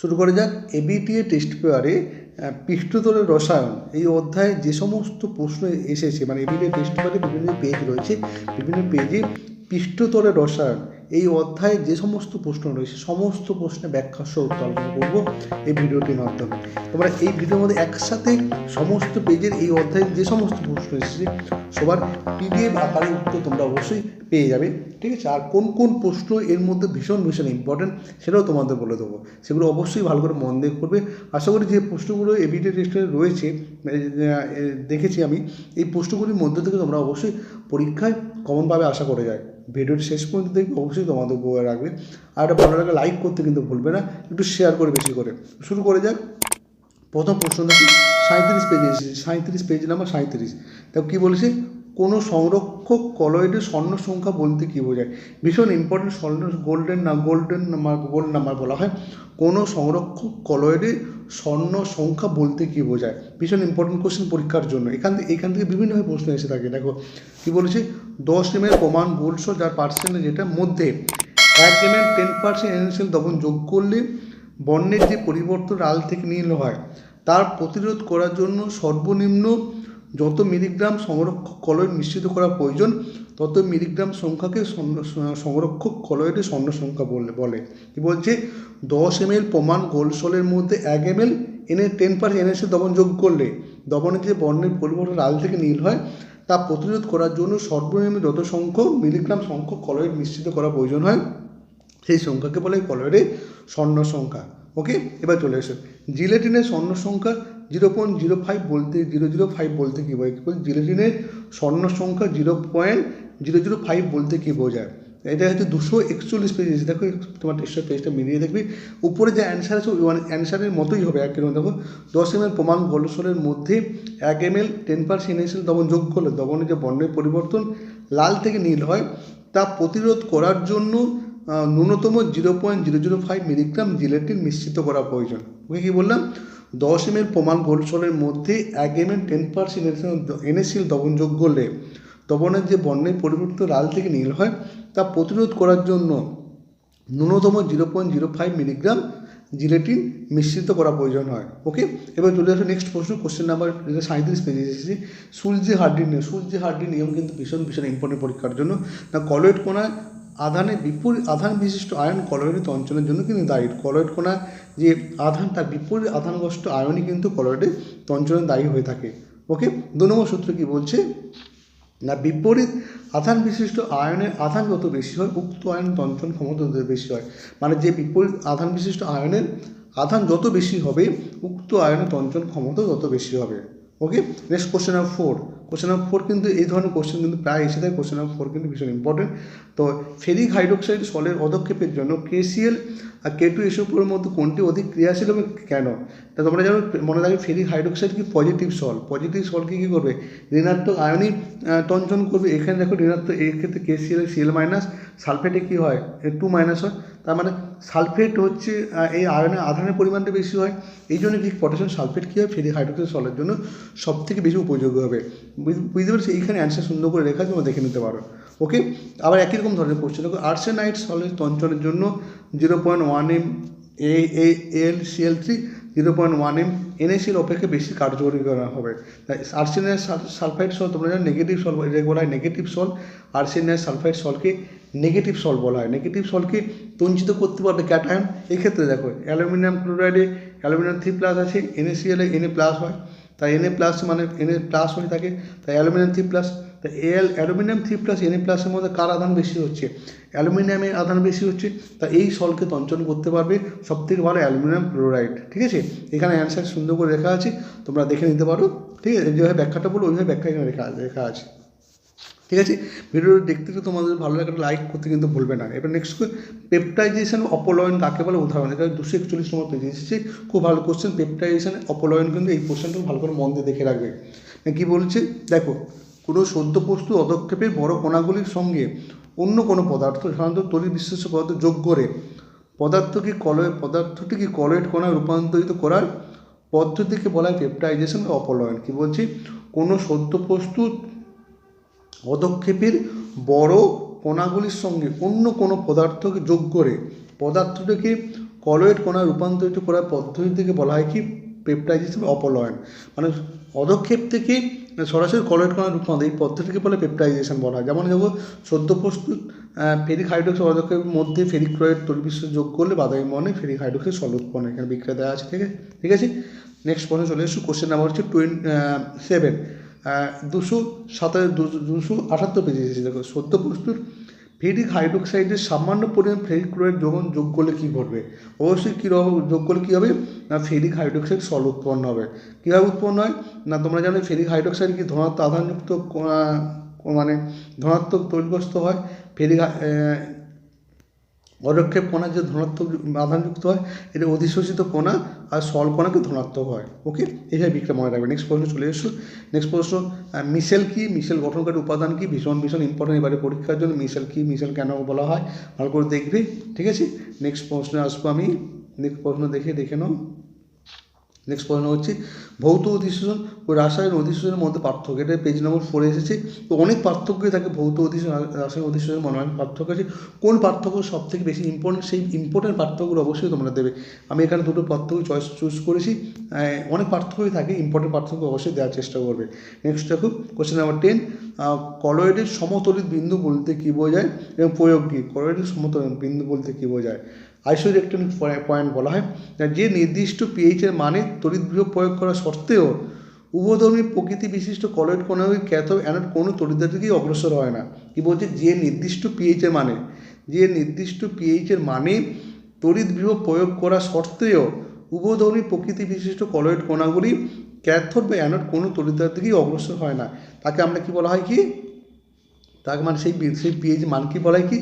শুরু করে যাক। এবিটিএ টেস্ট পেপারে পৃষ্ঠতলের রসায়ন, এই অধ্যায়ে যে সমস্ত প্রশ্ন এসেছে মানে এবিটিএ টেস্ট পেপারে বিভিন্ন পেজ রয়েছে, বিভিন্ন পেজে পৃষ্ঠতলের রসায়ন এই অধ্যায়ে যে সমস্ত প্রশ্ন রয়েছে সমস্ত প্রশ্নের ব্যাখ্যা সহ উত্তর আলোচনা করব এই ভিডিওটির মাধ্যমে। তোমরা এই ভিডিওর মধ্যে একসাথে সমস্ত পেজের এই অধ্যায়ের যে সমস্ত প্রশ্ন এসেছে সবার পিডিএফ আকারে উত্তর তোমরা অবশ্যই পেয়ে যাবে ঠিক আছে? আর কোন কোন প্রশ্ন এর মধ্যে ভীষণ ভীষণ ইম্পর্টেন্ট সেটাও তোমাদের বলে দেবো। সেগুলো অবশ্যই ভালো করে মন দিয়ে করবে। আশা করি যে প্রশ্নগুলো এবিডি টেস্টে রয়েছে এ, এ, দেখেছি আমি। এই প্রশ্নগুলির মধ্যে থেকে তোমরা অবশ্যই পরীক্ষায় কমনভাবে আশা করে যায়। ভিডিওটি শেষ পর্যন্ত দেখবে, অবশ্যই তোমাদের বয়ে রাখবে। আর একটা ভালো লাগে লাইক করতে কিন্তু ভুলবে না, একটু শেয়ার করে বেশি করে। শুরু করে যাক। প্রথম প্রশ্নটা কি সাঁত্রিশ পেজে এসেছে। সাঁত্রিশ পেজ নাম্বার সাঁত্রিশ তা কী বলেছে? কোনো সংরক্ষক কলয়েডের স্বর্ণ সংখ্যা বলতে কী বোঝায়? ভীষণ ইম্পর্টেন্ট স্বর্ণ গোল্ডেন না গোল্ডেন নাম্বার গোল্ড নাম্বার বলা হয়। কোনো সংরক্ষক কলয়েডের স্বর্ণ সংখ্যা বলতে কী বোঝায়? ভীষণ ইম্পর্টেন্ট কোশ্চেন পরীক্ষার জন্য। এখান থেকে এখান থেকে বিভিন্নভাবে প্রশ্ন এসে থাকে। দেখো, কী বলেছি? দশ এমএর প্রমাণ বলছো যার পার্সেন্টেজ এটার মধ্যে। এক এম টেন পার্সেন্ট এনএসএল তখন যোগ করলে বর্ণের যে পরিবর্তন আল থেকে নীল হয়, তার প্রতিরোধ করার জন্য সর্বনিম্ন যত মিলিগ্রাম সংরক্ষক কলয়েড মিশ্রিত করা প্রয়োজন, তত মিলিগ্রাম সংখ্যাকে সংরক্ষক কলয়েডের স্বর্ণ সংখ্যা বলে বলে। কি বলছে? দশ এম এল প্রমাণ গোলসলের মধ্যে এক এম এল এনে টেন পার্সেন্ট এনএসে দমন যোগ করলে দমনের যে বর্ণের পরিবর্তন লাল থেকে নীল হয়, তা প্রতিরোধ করার জন্য সর্বনিম্ন যত সংখ্যক মিলিগ্রাম সংখ্যক কলয়েড মিশ্রিত করা প্রয়োজন হয়, সেই সংখ্যাকে বলে কলয়েডের স্বর্ণ সংখ্যা। ওকে এবার চলে এসো। জিলেটিনের স্বর্ণ সংখ্যা জিরো পয়েন্ট জিরো ফাইভ বলতে, জিরো জিরো ফাইভ বলতে কী বোঝায়? বলছে? জিলেটিনের স্বর্ণ সংখ্যা zero point zero zero five বলতে কী বোঝায়? এটা হচ্ছে দুশো একচল্লিশ পেজ এসেছে। দেখো, তোমার টেস্টের পেজটা মিলিয়ে দেখবি। উপরে যে অ্যান্সার আছে, ওই অ্যান্সারের মতোই হবে এক কীরকম দেখো, দশ এম এল প্রমাণ গোলসলের মধ্যে এক এম এল টেন পার্সেন্ট এসেল দমন যোগ করলে দমনের যে বর্ণের পরিবর্তন লাল থেকে নীল হয়, তা প্রতিরোধ করার জন্য ন্যূনতম zero point zero zero five milligram gelatin মিশ্রিত করা প্রয়োজন। ওকে কী বললাম? দশ এম এল প্রমাণ গোলসলের মধ্যে এক M L ten percent NaCl দমন যোগ করলে দমনের যে বর্ণের পরিবর্তন লাল থেকে নীল হয়, তা প্রতিরোধ করার জন্য ন্যূনতম zero point zero five milligram gelatin মিশ্রিত করা প্রয়োজন হয়। ওকে? এবার চলে আসো নেক্সট প্রশ্ন কোশ্চেন নাম্বার সাঁত্রিশ পেজে এসেছি। সূর্যে হাড্ডির নিয়ম, সূর্যে হাড্ডির নিয়ম কিন্তু ভীষণ ভীষণ ইম্পর্টেন্ট পরীক্ষার জন্য। না কলয়েড কোনায় আধানের বিপরীত, আধান বিশিষ্ট আয়ন কলয়েডের তঞ্চনের জন্য কিন্তু দায়ী। কলয়েড কোনা যে আধান, তার বিপরীত আধানগ্রস্ত আয়নই কিন্তু কলয়েডের তঞ্চনে দায়ী হয়ে থাকে। ওকে? দু নম্বর সূত্র কি বলছে? না, বিপরীত আধান বিশিষ্ট আয়নের আধান যত বেশি হয়, উক্ত আয়ন তন্ত্রণ ক্ষমতা তত বেশি হয়। মানে যে বিপরীত আধান বিশিষ্ট আয়নের আধান যত বেশি হবে, উক্ত আয়নের তন্ত্রণ ক্ষমতা তত বেশি হবে। Okay? Next question number four question number four কিন্তু এই ধরনের কোশ্চেন কিন্তু প্রায় এসে থাকে কোশ্চেন নাম্বার ফোর কিন্তু ভীষণ ইম্পর্টেন্ট তো ফেরিক হাইড্রোক্সাইড সলের পদক্ষেপের জন্য কেসিএল আর কে টু এসওপোর মধ্যে কোনটি অধিক ক্রিয়াশীল হবে কেন? তা তোমরা জানো, মনে রাখবে ফেরিক হাইড্রোক্সাইড কি পজিটিভ সল? পজিটিভ সলকে কী করবে? ঋণাত্মক আয়নিক টঞ্চন করবে। এখানে দেখো ঋণাত্মক এই ক্ষেত্রে কেসিএল সিএল মাইনাস সালফেটে কী হয়? টু মাইনাস হয়। তার মানে সালফেট হচ্ছে এই আয়নের আধানের পরিমাণটা বেশি হয়। এই জন্য কি পটাশিয়াম সালফেট কী হয়? ফেরিক হাইড্রোক্সাইড সলের জন্য সব থেকে বেশি উপযোগী হবে। বুঝ- বুঝতে পারছি? এইখানে অ্যান্সার সুন্দর করে আছে, তোমরা দেখে নিতে পারো। ওকে আবার একই রকম ধরনের কোশ্চেন দেখো আর্সেনাইট সলের তঞ্চনের জন্য zero point one M A L C L three zero point one M এনএসির অপেক্ষা বেশি কার্যকরী করা হবে। আর্সেনাইট সালফাইড সল, তোমরা জানো নেগেটিভ সল, এটাকে বলা হয় নেগেটিভ সল। আর্সেনাইট সালফাইড সলকে নেগেটিভ সল বলা হয়। নেগেটিভ সলকে তঞ্চিত করতে পারবে ক্যাটায়ন এক্ষেত্রে দেখো অ্যালুমিনিয়াম ক্লোরাইডে অ্যালুমিনিয়াম থ্রি প্লাস আছে এনএসিএলে এনএ প্লাস হয়। তাই এনএ প্লাস মানে এনএ প্লাস হয়ে থাকে। তাই অ্যালুমিনিয়াম থ্রি প্লাস তাই L aluminium three plus Na প্লাসের মধ্যে কার আধান বেশি হচ্ছে? অ্যালুমিনিয়ামের আধান বেশি হচ্ছে। তা এই সলকে তঞ্চন করতে পারবে সব থেকে ভালো অ্যালুমিনিয়াম ক্লোরাইড ঠিক আছে? এখানে অ্যান্সার সুন্দর করে লেখা আছে। তোমরা দেখে নিতে পারো। ঠিক আছে? যেভাবে ব্যাখ্যাটা বলো ওইভাবে ব্যাখ্যা এখানে লেখা লেখা আছে। ঠিক আছে? ভিডিওটা দেখতে গেলে তোমাদের ভালো লাগে লাইক করতে কিন্তু ভুলবে না। এবার নেক্সট পেপটাইজেশন অপলয়ন কাকে বলে? উদাহরণ, এটা দুশো একচল্লিশ নম্বর পেজে এসেছে। খুব ভালো কোশ্চেন পেপটাইজেশন অপলয়ন কিন্তু এই কোশ্চেনটা ভালো করে মন দিয়ে দেখে রাখবে। কী বলছে? দেখো, কোনো সদ্য বস্তু পদক্ষেপের বড় কণাগুলির সঙ্গে অন্য কোনো পদার্থ, সাধারণত তড়িৎ বিশ্লেষ্য পদার্থ, যোগ করে। পদার্থকে কলয়, পদার্থটিকে কলয়েড কণায় রূপান্তরিত করার পদ্ধতিকে বলা হয় পেপটাইজেশন অপলয়ন। কী বলছি? কোনো সদ্য প্রস্তুত পদক্ষেপের বড় কণাগুলির সঙ্গে অন্য কোনো পদার্থকে যোগ করে পদার্থটিকে কলয়েড কণা রূপান্তরিত করার পদ্ধতিকে বলা হয় কি? পেপটাইজেশন অপলয়ন। মানে পদক্ষেপ থেকে সরাসরি কলয়েড কণা রূপান্তর, এই পদ্ধতিকে বলে পেপটাইজেশন বলা হয়। যেমন দেখো সদ্য প্রস্তুত ফেরিক হাইড্রোক্সাইড পদক্ষেপের মধ্যে ফেরিক ক্লোরাইড যোগ করলে বাদামি মনে ফেরিক হাইড্রোক্সাইড সল উৎপন্ন এখানে বিক্রিয়া দেওয়া আছে, ঠিক আছে? ঠিক আছে? নেক্সট প্রশ্ন চলে এসেছ কোশ্চেন নাম্বার হচ্ছে টোয়েন সেভেন দুশো সাতাশ, দুশো আটাত্তর পেজে এসেছে। দেখো সদ্য প্রস্তুত ফেরিক হাইড্রোক্সাইডের সামান্য পরিমাণ ফেরিক ক্লোরাইড যখন যোগ করলে কী ঘটবে? অবশ্যই কী যোগ করলে কী হবে? না, ফেরিক হাইড্রোক্সাইড সল উৎপন্ন হবে। কীভাবে উৎপন্ন হয়? না, তোমরা জানো ফেরিক হাইড্রোক্সাইড কি ধনাত্মক আধানযুক্ত মানে ধনাত্মক তৈলগ্রস্ত হয়? ফেরিক পদক্ষেপ কণা যে ধনাত্মক আধানযুক্ত হয়, এটা অধিশোষিত কণা আর সল কণাকে ধনাত্মক হয়। ওকে এইভাবে বিক্রিয়া মনে রাখবে নেক্সট প্রশ্ন চলে এসো নেক্সট প্রশ্ন মিশেল কি? মিশেল গঠনকারী উপাদান কি? ভীষণ ভীষণ ইম্পর্টেন্ট এবারে পরীক্ষার জন্য। মিশেল কি? মিশেল কেন বলা হয়? ভালো করে দেখবে। ঠিক আছে? নেক্সট প্রশ্নে আসব আমি। নেক্সট প্রশ্ন দেখে দেখে নাও। নেক্সট প্রশ্ন হচ্ছে, ভৌত অধিশোষণ ও রাসায়নিক অধিশোষণের মধ্যে পার্থক্য। এটা পেজ নম্বর ফোরে এসেছে। তো অনেক পার্থক্যই থাকে ভৌত অধিশোষণ, রাসায়নিক অধিশোষণের মনে হয় পার্থক্য আছে। কোন পার্থক্য সব থেকে বেশি ইম্পর্টেন্ট সেই ইম্পর্টেন্ট পার্থক্যগুলো অবশ্যই তোমরা দেবে। আমি এখানে দুটো পার্থক্য চয়েস চুজ করেছি। অনেক পার্থক্যই থাকে ইম্পর্টেন্ট পার্থক্য অবশ্যই দেওয়ার চেষ্টা করবে। নেক্সট দেখো কোশ্চেন নাম্বার টেন কলয়েডের সমতলিত বিন্দু বলতে কী বোঝায় এবং প্রয়োগ কী কলয়েডের সমতলিত বিন্দু বলতে কী বোঝায়? আইসোইলেকট্রনিক পয়েন্ট বলা হয় যে নির্দিষ্ট পিএইচের মানে তড়িৎ বিভব প্রয়োগ করা সত্ত্বেও উভধর্মী প্রকৃতি বিশিষ্ট কলয়েড কণাগুলি ক্যাথোড অ্যানোড কোনো তড়িৎদ্বার দিকেই অগ্রসর হয় না। কি বলছে যে নির্দিষ্ট পিএইচের মানে যে নির্দিষ্ট পিএইচের মানে তড়িৎ বিভব প্রয়োগ করা সত্ত্বেও উভধর্মী প্রকৃতি বিশিষ্ট কলয়েড কণাগুলি ক্যাথোড বা অ্যানোড কোনো তড়িৎদ্বার দিকেই অগ্রসর হয় না। তাকে আমরা কি বলা হয় কি? তার মানে সেই সেই পিএইচ মান কি বলা হয় কি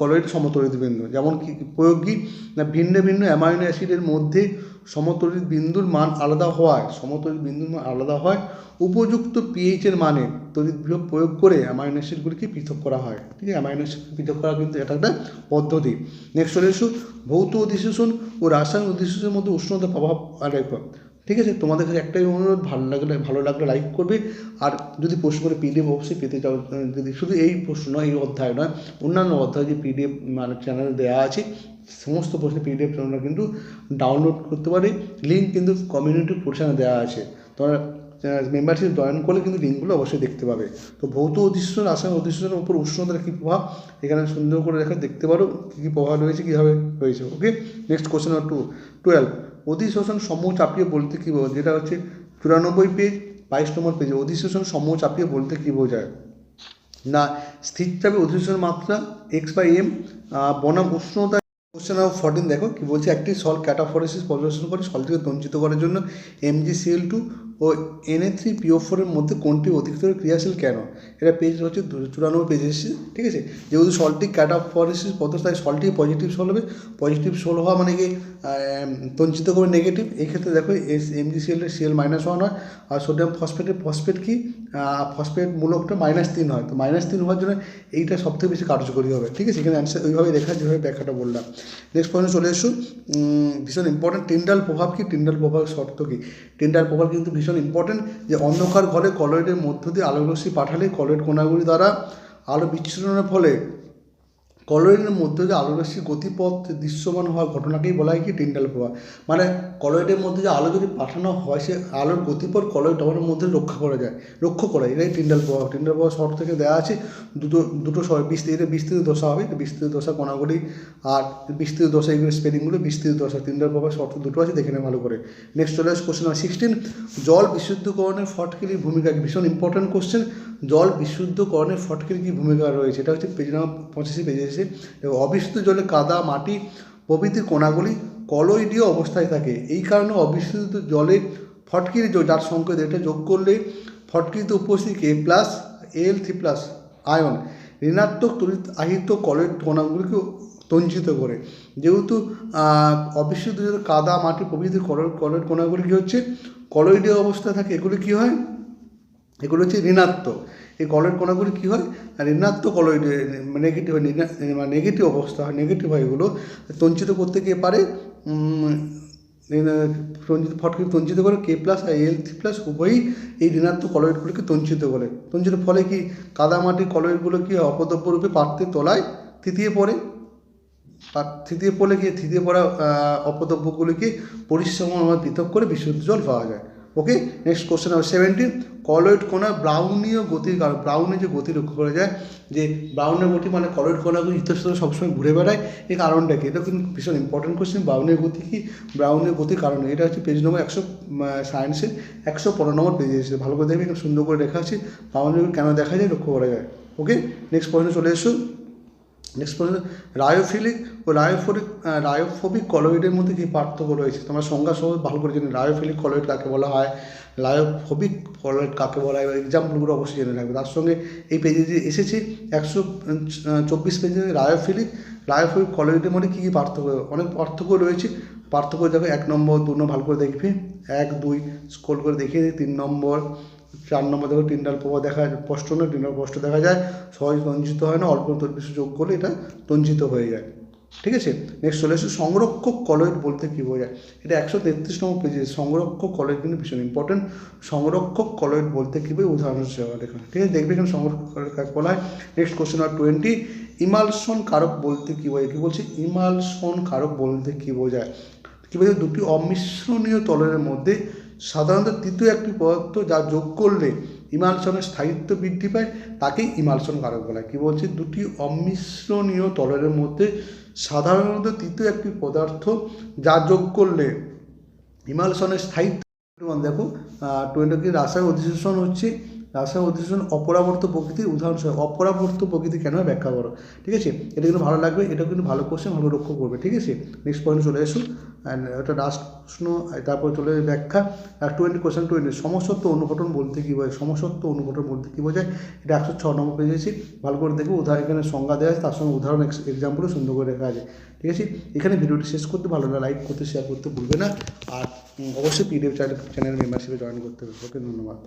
কলয়েড সমতলিত বিন্দু, যেমন কি প্রয়োগ কি, না ভিন্ন ভিন্ন অ্যামাইনো অ্যাসিডের মধ্যে সমতলিত বিন্দুর মান আলাদা হওয়ায়, সমতলিত বিন্দুর মান আলাদা হয় উপযুক্ত পিএইচের মানে তড়িৎ বিভব প্রয়োগ করে অ্যামাইনো অ্যাসিডগুলিকে পৃথক করা হয়। ঠিক আছে? অ্যামাইনো অ্যাসিড পৃথক করা কিন্তু এটা একটা পদ্ধতি। নেক্সট চলে ভৌত অধিশোষণ ও রাসায়নিক অধিশোষণের মধ্যে উষ্ণতার প্রভাব আর ঠিক আছে? তোমাদের কাছে একটাই অনুরোধ, ভালো লাগলে ভালো লাগলে লাইক করবে। আর যদি প্রশ্ন করে পিডিএফ অবশ্যই পেতে চাও যদি শুধু এই প্রশ্ন নয়, এই অধ্যায় নয়, অন্যান্য অধ্যায় যে পিডিএফ মানে চ্যানেলে দেওয়া আছে, সমস্ত প্রশ্নের পিডিএফ তোমরা কিন্তু ডাউনলোড করতে পারে। লিঙ্ক কিন্তু কমিউনিটি পোর্শনে দেওয়া আছে। তোমরা মেম্বারশিপ জয়েন করলে কিন্তু লিঙ্কগুলো অবশ্যই দেখতে পাবে। তো ভৌত অধিষ্ঠন রাসায়নিক অধিষ্ঠনের উপর উষ্ণতার কী প্রভাব? এখানে সুন্দর করে দেখা দেখতে পারো, কী কী প্রভাব রয়েছে, কীভাবে রয়েছে okay next question two twelve অধিশোষণ সমূহ চাপিয়ে বলতে কী বোঝায়? যেটা হচ্ছে চুরানব্বই পেজ বাইশ নম্বর পেজে অধিশোষণ সমূহ চাপিয়ে বলতে কী বোঝায়? না, স্থির চাপে অধিশোষণের মাত্রা এক্স বাই এম বনাম উষ্ণতা কোশ্চেন নাম্বার ফোরটিন দেখো কি বলছে, একটি সল ক্যাটাফোরেসিস প্রদর্শন করে সলটিকে তঞ্চিত করার জন্য এমজিসিএল টু ও এনএ থ্রি পিও ফোরের মধ্যে কোনটি অধিকতর ক্রিয়াশীল কেন? এটা পেজ হচ্ছে চুরানব্বই পেজ এসেছে, ঠিক আছে? যেহেতু সলটি ক্যাটাফোরেসিস পদার্থ তাই সলটি পজিটিভ সল হবে। পজিটিভ সল হওয়া মানে কি? তঞ্চিত করবে নেগেটিভ এক্ষেত্রে দেখো এস এমজিসিএলের সিএল মাইনাস ওয়ান হয়, আর সোডিয়াম ফসফেটের ফসফেট কি? ফসফেট মূলকটা মাইনাস তিন হয়। তো মাইনাস তিন হওয়ার জন্য এইটা সবথেকে বেশি কার্যকরী হবে, ঠিক আছে? এখানে অ্যান্সার ওইভাবে লেখা, যেভাবে ব্যাখ্যাটা বললাম। নেক্সট পয়েন্ট চলে এসো। ভীষণ ইম্পর্টেন্ট টিন্ডাল প্রভাব কি? টিন্ডাল প্রভাবের শর্ত কি? টিন্ডাল প্রভাব কিন্তু ভীষণ ইম্পর্টেন্ট যে অন্ধকার ঘরে কলয়েডের মধ্য দিয়ে আলোক রশ্মি পাঠালে কলয়েড কণাগুলি দ্বারা আলো বিচ্ছুরণের ফলে কলয়েডের মধ্যে যে আলো রশ্মির গতিপথ দৃশ্যমান হওয়ার ঘটনাকেই বলা হয় কি টিন্ডাল প্রভাব মানে কলয়েডের মধ্যে যে আলো যদি পাঠানো হয়, সে আলোর গতিপথ কলয়েড ডবলের মধ্যে রক্ষা করা যায়, রক্ষা করা এটাই টিন্ডাল প্রভাব টিন্ডাল প্রভাব শর্ট থেকে দেওয়া আছে, দুটো দুটো শর্ট বিস্তৃত এটা বিস্তৃত দশা হবে। বিস্তৃত দশা কণাগুলি আর বিস্তৃত দশা এগুলো স্পেলিংগুলো বিস্তৃত দশা। টিন্ডাল প্রভাব শর্ত দুটো আছে, দেখে নেওয়া ভালো করে। নেক্সট চলে আসে কোশ্চেন সিক্সটিন জল বিশুদ্ধকরণের ফটকিলির ভূমিকা ভীষণ ইম্পর্টেন্ট কোশ্চেন জল বিশুদ্ধকরণের ফটকির কি ভূমিকা রয়েছে? এটা হচ্ছে পেজ নাম্বার পঁচাশি পেজে এসে দেখো, অবিশুদ্ধ জলে কাদা মাটি প্রভৃতি কণাগুলি কলয়েডীয় অবস্থায় থাকে। এই কারণে অবিশুদ্ধ জলে ফটকির যার সংকেত এটা যোগ করলে ফটকিরিতে উপস্থিত K plus L three plus ion ঋণাত্মক তড়িৎ আহিত কলয়েড কণাগুলিকে তঞ্চিত করে। যেহেতু অবিশুদ্ধ জলে কাদা মাটি প্রভৃতি কলয়েড কলয়েড কণাগুলি কী হচ্ছে? কলয়েডীয় অবস্থায় থাকে। এগুলি কী হয়? এগুলো হচ্ছে ঋণাত্মক। এই কলয়েড কণাগুলি কী হয়? ঋণাত্মক কলয়েড নেগেটিভ নেগেটিভ অবস্থা হয় নেগেটিভ হয় এগুলো। তঞ্চিত করতে গিয়ে পারে? তঞ্চিত ফটকে তঞ্চিত করে কে প্লাস আর এল থ্রি প্লাস উভয়ই এই ঋণাত্মক কলয়েডগুলিকে তঞ্চিত করে তঞ্চিত ফলে কি কাদামাটির কলয়েডগুলো কি অপদ্রব্য রূপে পাত্রের তলায় তৃতীয় পড়ে। আর তৃতীয় পড়লে গিয়ে থিতিয়ে পড়া অপদ্রব্যগুলিকে পরিশ্রমের মধ্যে পৃথক করে বিশুদ্ধ জল পাওয়া যায়। Okay next question number seventeen colloid কণা ব্রাউনীয় গতির কারণ ব্রাউনে যে গতি লক্ষ্য করা যায়, যে ব্রাউনের গতি মানে কলয়েড কণাগুলো ইতস্তত সবসময় ঘুরে বেড়ায় এই কারণটা কি? এটা কিন্তু ভীষণ ইম্পর্টেন্ট কোশ্চেন ব্রাউনের গতি কি? ব্রাউনের গতির কারণ। এটা হচ্ছে পেজ নম্বর একশো সায়েন্সের একশো পনেরো নম্বর পেজে এসেছে। ভালো করে দেখবে সুন্দর করে লেখা আছে। ব্রাউনের কেন দেখা যায়? লক্ষ্য করা যায়। ওকে নেক্সট প্রশ্নে চলে এসো। নেক্সট প্রশ্ন, রায়োফিলিক ও রায়োফোরিক রায়োফোবিক কলয়েডের মধ্যে কী পার্থক্য রয়েছে? তোমরা সংজ্ঞা সহ ভালো করে জেনে, রায়োফিলিক কলয়েড কাকে বলা হয়? লায়োফোবিক কলয়েড কাকে বলা হয়? এক্সাম্পলগুলো অবশ্যই জেনে রাখবে। তার সঙ্গে এই পেজে যে এসেছি, একশো চব্বিশ পেজে রায়োফিলিক, রায়োফোবিক কলয়েডের মধ্যে কী কী পার্থক্য? অনেক পার্থক্য রয়েছে। পার্থক্য দেখো, এক নম্বর, দু নম্বর, ভালো করে দেখবে। এক, দুই স্কোল করে দেখিয়ে তিন নম্বর চার নম্বর দেখো, টিন্ডাল প্রভাব দেখা যায়, স্পষ্ট না টিন্ডাল স্পষ্ট দেখা যায়, সহজ তঞ্জিত হয় না, অল্প তল্পিত যোগ করলে এটা তঞ্জিত হয়ে যায়। ঠিক আছে? নেক্সট চলে এসে, সংরক্ষক কলয়েড বলতে কী বোঝায়? এটা একশো তেত্রিশ নম্বর পেজে সংরক্ষক কলয়েড কিন্তু ভীষণ ইম্পর্টেন্ট সংরক্ষক কলয়েড বলতে কী বোঝায়? উদাহরণ হিসেবে দেখুন ঠিক আছে? দেখবে এখানে সংরক্ষক বলা হয়? নেক্সট কোশ্চেন আর টোয়েন্টি ইমালশন কারক বলতে কী বোঝায়? কী বলছে? ইমালশন কারক বলতে কী বোঝায়? কী বোঝায়? দুটি অমিশ্রণীয় তলের মধ্যে সাধারণত তৃতীয় একটি পদার্থ যা যোগ করলে ইমালসনের স্থায়িত্ব বৃদ্ধি পায়, তাকেই ইমালসন কারক বলা। হয় কী বলছে? দুটি অমিশ্রণীয় তলের মধ্যে সাধারণত তৃতীয় একটি পদার্থ যা যোগ করলে ইমালসনের স্থায়িত্ব দেখো টোয়েন্টি রাসায়নিক অধিশোষণ হচ্ছে রাসায়নিক অধিশোষণ অপরাবর্ত প্রকৃতির উদাহরণ সহ অপরাবর্ত প্রকৃতি কেন ব্যাখ্যা করো। ঠিক আছে? এটা কিন্তু ভালো লাগবে এটা কিন্তু ভালো কোশ্চেন ভালো লক্ষ্য করবে। ঠিক আছে? নেক্সট পয়েন্ট চলে এসো অ্যান্ড এটা লাস্ট প্রশ্ন, তারপর চলে ব্যাখ্যা। আর টোয়েন্টি কোশ্চেন টোয়েন্টি সমসত্ব অনুঘটন বলতে কী বোঝায়? সমসত্ব অনুঘটন বলতে কী বোঝায়? এটা একশো ছ নম্বর পেয়েছি ভালো করে দেখবে, উদাহরণ এখানে সংজ্ঞা দেওয়া আছে, তার সঙ্গে উদাহরণ এক্সাম্পলও সুন্দর করে লেখা আছে। ঠিক আছে? এখানে ভিডিওটি শেষ করতে ভালো না লাইক করতে শেয়ার করতে ভুলবে না। আর অবশ্যই পিডিএফ চ্যানেল চ্যানেল মেম্বারশিপে জয়েন করতে হবে। ওকে, ধন্যবাদ।